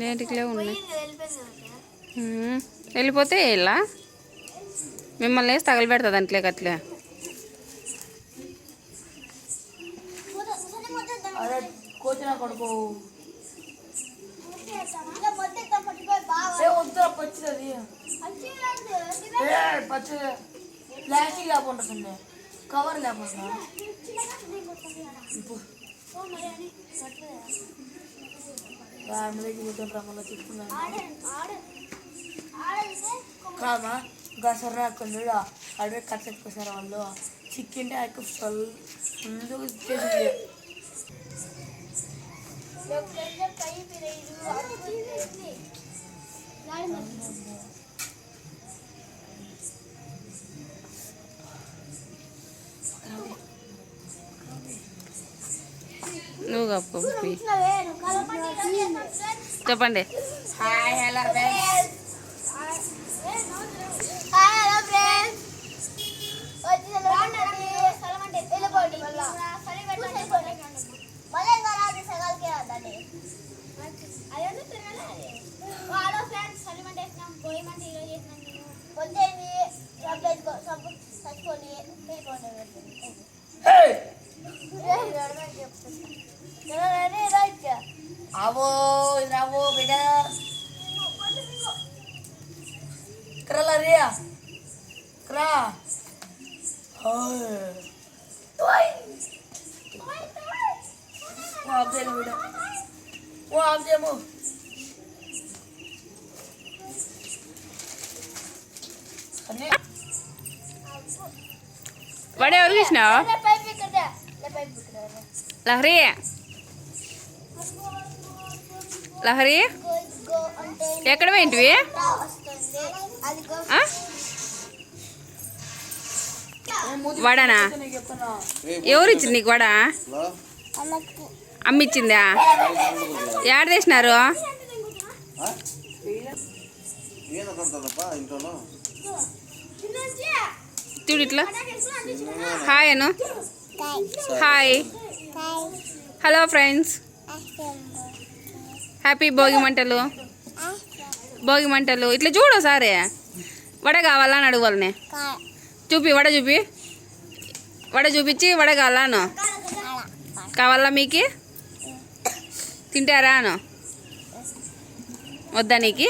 నేటికిలే ఉన్నాయి పోయింది కదా, వెళ్ళిపోయింది కదా. ఉమ్. వెళ్ళిపోతే ఇలా మిమ్మల్ని వేసి తగలబెడుతుంది అంట్లేక అట్లే ముద్ద- ముద్ద ముద్ద దా- అదే కోచిన కొడుకు పచ్చిది అది ప్లాస్టిక్ లేకుండా కవర్ లేకుండా ఇప్పుడు. ఫ్యామిలీకి మొత్తం రమ్మలో గసరా అడవి కట్టెట్టుకొస్తారు వాళ్ళు. చిక్కింటే ఆయనకు ఫుల్ ఫుల్ నువ్వు కప్పు. చెప్పండి. Hi hello hi hello friends hello friends సలిం అంటే వేసినాం పోయి అంటే ఈరోజు చేసినాం నేను వచ్చేయండి సబ్బు వేసుకో సబ్బు చచ్చుకోండి వెళ్ళిపోండి రైట్ అవో ఇది రావో బిడ్డ కరలా రియా కరా ఓ ఆబ్జేమో బిడ్డ ఓ వాడు ఇక్కడ పైప్ ఇక్కడ లహరి. లహరి. ఎక్కడ పోయింటివి? వడనా? ఎవరు ఇచ్చింది నీకు వడ? అమ్మిచ్చిందా? ఏడ తీసినారు చూడు ఇట్లా. Hi Anu. Hi. Hello friends. Happy Bhogi మంటలు. భోగి మంటలు. ఇట్లా చూడు సారే వడ కావాలా అని అడుగు చూపి వడ చూపి. వడ చూపించి వడ కావాలాను కావాలా మీకు? తింటారా అను? వద్దా నీకు?